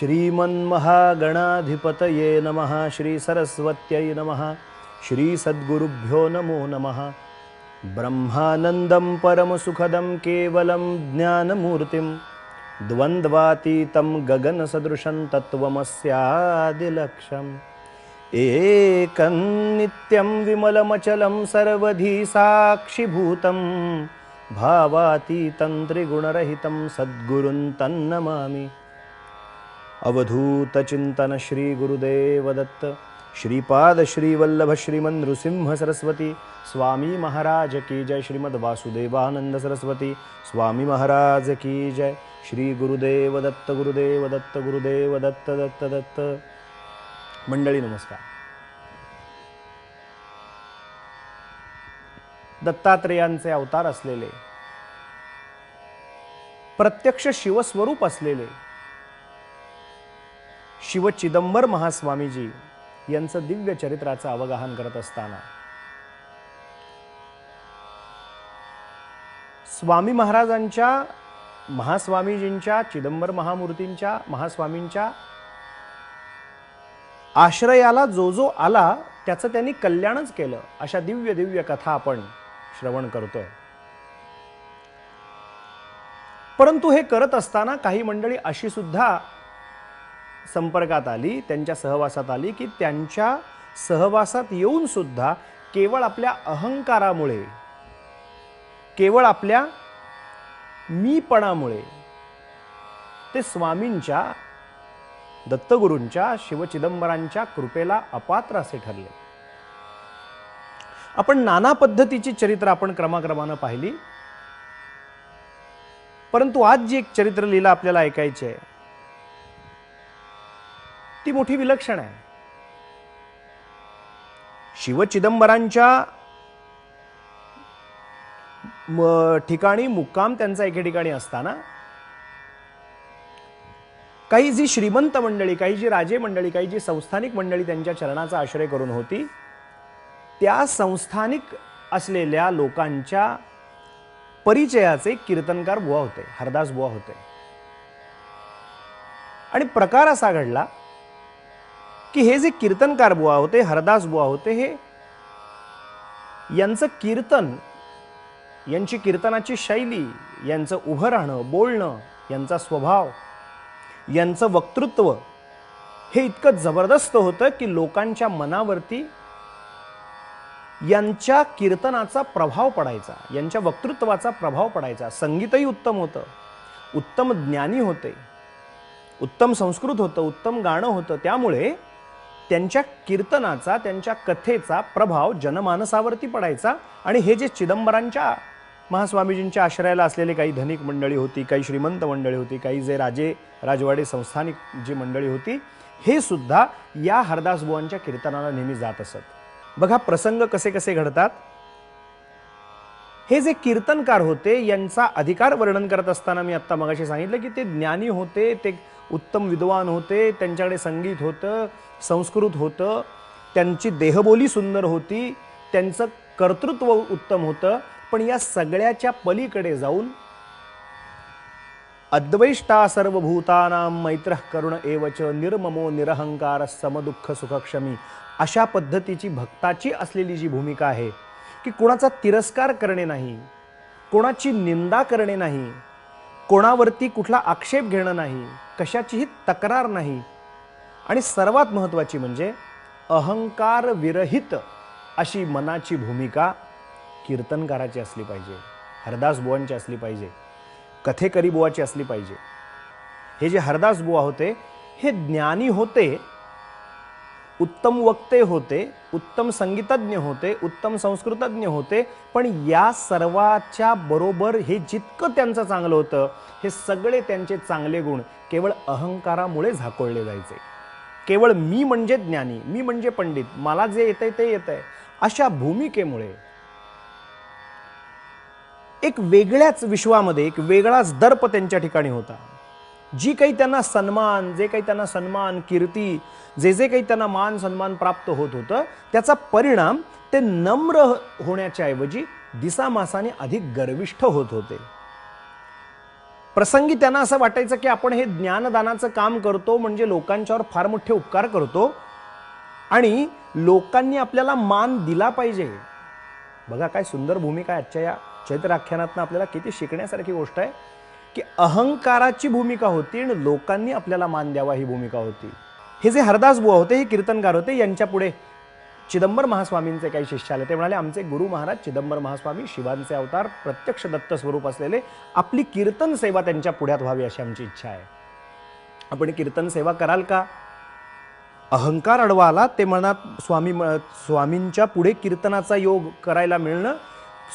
श्रीमन्महागणाधिपतये नमः श्रीसरस्वत्यै नमः श्रीसद्गुरुभ्यो नमो नमः। ब्रह्मानन्दं परमसुखदं केवलं ज्ञानमूर्तिं द्वन्द्वातीतं गगनसदृशं तत्त्वमस्यादिलक्ष्यम् एकं नित्यं विमलमचलं सर्वधी साक्षिभूतं भावातीतं त्रिगुणरहितं सद्गुरुं तन्नमामि अवधूतचिंतन श्री गुरुदेव दत्त श्रीपाद श्रीवल्लभ श्रीमन नृसिंह सरस्वती स्वामी महाराज की जय श्रीमद वासुदेवानंद सरस्वती स्वामी महाराज की जय श्री गुरुदेव दत्त गुरुदेव दत्त गुरुदेव दत्त दत्त दत्त मंडळी नमस्कार। दत्तात्रेयांचे अवतार असलेले प्रत्यक्ष शिवस्वरूप असलेले शिव चिदंबर महास्वामीजी यांचं दिव्य चरित्राचं अवगाहन करत असताना. स्वामी महाराजांच्या महास्वामीजींच्या चिदंबर महामूर्तींच्या महास्वामींच्या आश्रयाला जो जो आला त्याचं त्यांनी कल्याणच केलं अशा दिव्य दिव्य कथा आपण श्रवण करतोय. परंतु हे करत असताना काही मंडळी अशी सुद्धा संपर्कात आली त्यांच्या सहवासात आली की त्यांच्या सहवासात येऊन सुद्धा केवळ आपल्या अहंकारामुळे केवळ आपल्या मीपणामुळे ते स्वामींच्या दत्तगुरूंच्या शिवचिदंबरांच्या कृपेला अपात्र असे ठरले. आपण नाना पद्धतीची चरित्र आपण क्रमाक्रमानं पाहिली. परंतु आज जी एक चरित्र लिहिलं आपल्याला ऐकायची आहे ती मोठी विलक्षण आहे. शिवचिदंबरांच्या चिदंबरांच्या ठिकाणी मुक्काम त्यांचा एके ठिकाणी असताना काही जी श्रीमंत मंडळी काही जी राजे मंडळी काही जी संस्थानिक मंडळी त्यांच्या चरणाचा आश्रय करून होती त्या संस्थानिक असलेल्या लोकांच्या परिचयाचे कीर्तनकार बुवा होते हरदास बुवा होते. आणि प्रकार असा घडला की हे जे कीर्तनकार बुवा होते हरदास बुवा होते हे यांचं कीर्तन यांची कीर्तनाची शैली यांचं उभं राहणं बोलणं यांचा स्वभाव यांचं वक्तृत्व हे इतकं जबरदस्त होतं की लोकांच्या मनावरती यांच्या कीर्तनाचा प्रभाव पडायचा यांच्या वक्तृत्वाचा प्रभाव पडायचा. संगीतही उत्तम होतं. उत्तम ज्ञानी होते. उत्तम संस्कृत होतं उत्तम गाणं होतं. त्यामुळे त्यांच्या कीर्तनाचा त्यांच्या कथेचा प्रभाव जनमानसावरती पडायचा आणि हे जे चिदंबरांच्या महास्वामीजींच्या आश्रयाला असलेले काही धनिक मंडळी होती काही श्रीमंत मंडळी होती काही जे राजे राजवाडे संस्थानिक जी मंडळी होती हे सुद्धा या हरदासबुवांच्या कीर्तनाला नेहमी जात असत. बघा प्रसंग कसे कसे घडतात. हे जे कीर्तनकार होते यांचा अधिकार वर्णन करत असताना मी आत्ता मगाशी सांगितलं की ते ज्ञानी होते ते उत्तम विद्वान होते त्यांच्याकडे संगीत होतं संस्कृत होतं त्यांची देहबोली सुंदर होती त्यांचं कर्तृत्व उत्तम होतं. पण या सगळ्याच्या पलीकडे जाऊन अद्वैष्टा सर्वभूतानां मैत्र करुण एवच निर्ममो निरहंकार समदुःख सुखक्षमी अशा पद्धतीची भक्ताची असलेली जी भूमिका आहे की कोणाचा तिरस्कार करणे नाही कोणाची निंदा करणे नाही कोणावरती कुठला आक्षेप घेणं नाही कशाचीही तक्रार नाही. आणि सर्वात महत्त्वाची म्हणजे अहंकार विरहित अशी मनाची भूमिका कीर्तनकाराची असली पाहिजे हरदास बुवांची असली पाहिजे कथेकरी बुवाची असली पाहिजे. हे जे हरदास बुवा होते हे ज्ञानी होते उत्तम वक्ते होते उत्तम संगीतज्ञ होते उत्तम संस्कृतज्ञ होते पण या सर्वाच्या बरोबर हे जितकं त्यांचं चांगलं होतं हे सगळे त्यांचे चांगले गुण केवळ अहंकारामुळे झाकोळले जायचे. केवळ मी म्हणजे ज्ञानी मी म्हणजे पंडित मला जे येतंय ते येतंय. अशा भूमिकेमुळे एक वेगळ्याच विश्वामध्ये एक वेगळाच दर्प त्यांच्या ठिकाणी होता. जी काही त्यांना सन्मान जे काही त्यांना सन्मान कीर्ती जे जे काही त्यांना मान सन्मान प्राप्त होत होतं त्याचा परिणाम ते नम्र होण्याच्या ऐवजी दिसामासाने अधिक गर्विष्ठ होत होते. प्रसंगी त्यांना असं वाटायचं की आपण हे ज्ञानदानाचं काम करतो म्हणजे लोकांच्यावर फार मोठे उपकार करतो आणि लोकांनी आपल्याला मान दिला पाहिजे. बघा काय सुंदर भूमिका आजच्या या चैत्र आख्यानातनं आपल्याला किती शिकण्यासारखी गोष्ट आहे. की अहंकाराची भूमिका होती आणि लोकांनी आपल्याला मान द्यावा ही भूमिका होती. हे जे हरदास बुवा होते हे कीर्तनकार होते यांच्या पुढे चिदंबर महास्वामींचे काही शिष्य आले. ते म्हणाले आमचे गुरु महाराज चिदंबर महास्वामी शिवांचे अवतार प्रत्यक्ष दत्त स्वरूप असलेले आपली कीर्तन सेवा त्यांच्या पुढ्यात व्हावी अशी आमची इच्छा आहे. आपण कीर्तन सेवा कराल का? अहंकार अडवा आला ते म्हणा स्वामी स्वामींच्या पुढे कीर्तनाचा योग करायला मिळणं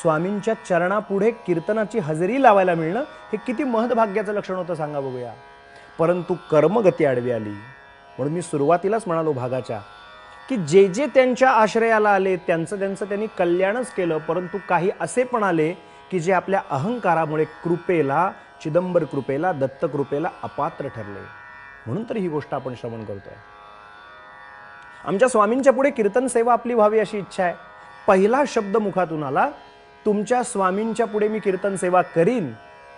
स्वामींच्या चरणापुढे कीर्तनाची हजेरी लावायला मिळणं हे किती महदभाग्याचं लक्षण होतं सांगा बघूया. परंतु कर्मगती आडवी आली. म्हणून मी सुरुवातीलाच म्हणालो भागाच्या की जे जे त्यांच्या आश्रयाला आले त्यांचं त्यांचं त्यांनी कल्याणच केलं परंतु काही असे पण आले की जे आपल्या अहंकारामुळे कृपेला चिदंबर कृपेला दत्त कृपेला अपात्र ठरले. म्हणून तर ही गोष्ट आपण श्रवण करतोय. आमच्या स्वामींच्या पुढे कीर्तन सेवा आपली व्हावी अशी इच्छा आहे. पहिला शब्द मुखातून आला तुमच्या स्वामींच्या पुढे मी कीर्तन सेवा करीन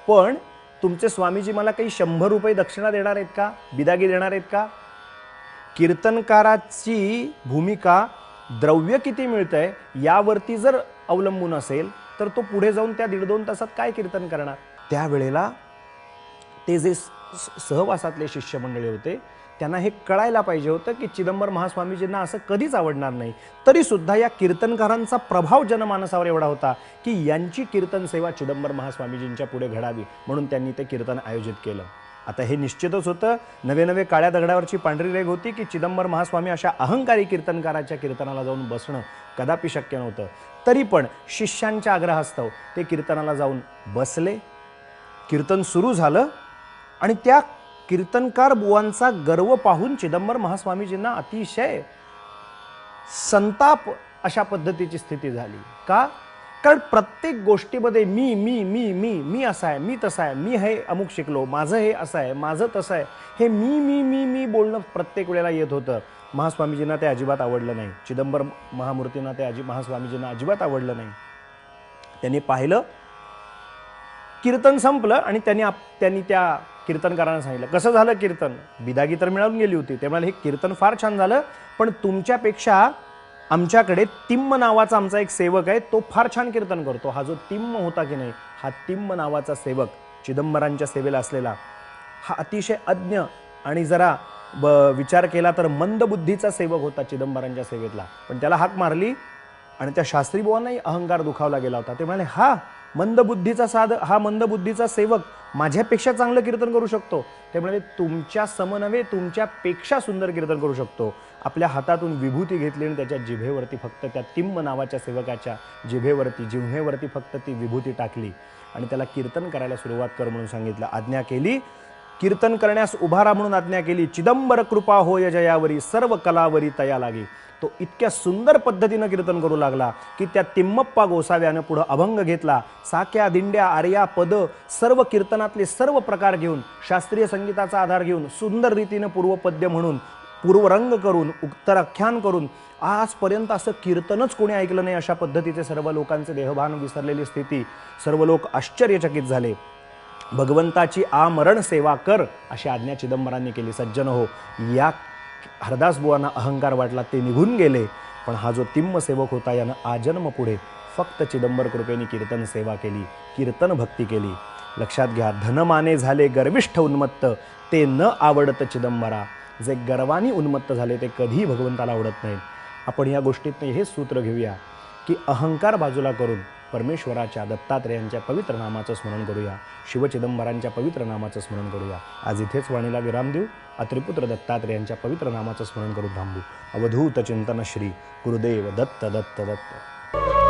पण तुमचे स्वामीजी मला काही शंभर रुपये दक्षिणा देणार आहेत का? बिदागी देणार आहेत का? कीर्तनकाराची भूमिका द्रव्य किती मिळतंय यावरती जर अवलंबून असेल तर तो पुढे जाऊन त्या दीड दोन तासात काय कीर्तन करणार? त्यावेळेला ते जे सहवासातले शिष्यमंडळी होते त्यांना हे कळायला पाहिजे होतं की चिदंबर महास्वामीजींना असं कधीच आवडणार नाही. तरीसुद्धा या कीर्तनकारांचा प्रभाव जनमानसावर एवढा होता की यांची कीर्तन सेवा चिदंबर महास्वामीजींच्या पुढे घडावी म्हणून त्यांनी ते कीर्तन आयोजित केलं. आता हे निश्चितच होतं. नवे नवे काळ्या दगडावरची पांढरी रेग होती की चिदंबर महास्वामी अशा अहंकारी कीर्तनकाराच्या कीर्तनाला जाऊन बसणं कदापि शक्य नव्हतं. तरी पण शिष्यांच्या आग्रहास्तव ते कीर्तनाला जाऊन बसले. कीर्तन सुरू झालं आणि त्या कीर्तनकार बुवांचा गर्व पाहून चिदंबर महास्वामीजींना अतिशय संताप अशा पद्धतीची स्थिती झाली. का? कारण प्रत्येक गोष्टीमध्ये मी मी मी मी मी असा आहे मी तसा आहे मी हे अमुक शिकलो माझं हे असं आहे माझं तसं आहे. हे मी मी मी मी बोलणं प्रत्येक वेळेला येत होतं. महास्वामीजींना ते अजिबात आवडलं नाही. चिदंबर महामूर्तींना ते अजि महास्वामीजींना अजिबात आवडलं नाही. त्यांनी पाहिलं कीर्तन संपलं आणि त्यांनी आप त्यांनी त्या कीर्तनकारांना सांगितलं. कसं झालं कीर्तन? बिदागी तर मिळवून गेली होती. ते म्हणाले हे कीर्तन फार छान झालं पण तुमच्यापेक्षा आमच्याकडे तिम्म नावाचा आमचा एक सेवक आहे तो फार छान कीर्तन करतो. हा जो तिम्म होता की नाही हा तिम्म नावाचा सेवक चिदंबरांच्या सेवेला असलेला हा अतिशय अज्ञ आणि जरा ब विचार केला तर मंदबुद्धीचा सेवक होता चिदंबरांच्या सेवेतला. पण त्याला हाक मारली आणि त्या शास्त्री बुवांनाही अहंकार दुखावला गेला होता. ते म्हणाले हा मंदबुद्धीचा साध हा मंदबुद्धीचा सेवक माझ्यापेक्षा चांगलं कीर्तन करू शकतो. ते तुमच्या समनवे तुमच्यापेक्षा सुंदर कीर्तन करू शकतो. आपल्या हातातून विभूती घेतली आणि त्याच्या जिभेवरती फक्त त्या तिम्म नावाच्या सेवकाच्या जिभेवरती जिव्हेवरती फक्त ती विभूती टाकली आणि त्याला कीर्तन करायला सुरुवात कर म्हणून सांगितलं. आज्ञा केली. कीर्तन करण्यास उभारा म्हणून आज्ञा केली. चिदंबर कृपा होय जयावरी सर्व कलावरी तया लागी. तो इतक्या सुंदर पद्धतीनं कीर्तन करू लागला की त्या तिम्मप्पा गोसाव्यानं पुढं अभंग घेतला. साक्या दिंड्या आर्या पद सर्व कीर्तनातले सर्व प्रकार घेऊन शास्त्रीय संगीताचा आधार घेऊन सुंदर रीतीनं पूर्वपद्य म्हणून पूर्वरंग करून उत्तराख्यान करून आजपर्यंत असं कीर्तनच कोणी ऐकलं नाही अशा पद्धतीचे सर्व लोकांचे देहभान विसरलेली स्थिती. सर्व लोक आश्चर्यचकित झाले. भगवंताची आमरण सेवा कर अशी आज्ञा चिदंबरांनी केली. सज्जन हो या हरदासबुवांना अहंकार वाटला ते निघून गेले. पण हा जो तिम्म सेवक होता यानं आजन्म पुढे फक्त चिदंबर कृपेने कीर्तन सेवा केली कीर्तन भक्ती केली. लक्षात घ्या धनमाने झाले गर्विष्ठ उन्मत्त ते न आवडत चिदंबरा. जे गर्वानी उन्मत्त झाले ते कधीही भगवंताला आवडत नाहीत आपण या गोष्टीतनं हे सूत्र घेऊया की अहंकार बाजूला करून परमेश्वराच्या दत्तात्रेयांच्या पवित्र नामाचं स्मरण करूया. शिवचिदंबरांच्या पवित्र नामाचं स्मरण करूया. आज इथेच वाणीला विराम देऊ. अत्रिपुत्र दत्तात्रेयांच्या पवित्र नामाचं स्मरण करून थांबू. अवधूत चिंतन श्री गुरुदेव दत्त दत्त दत्त.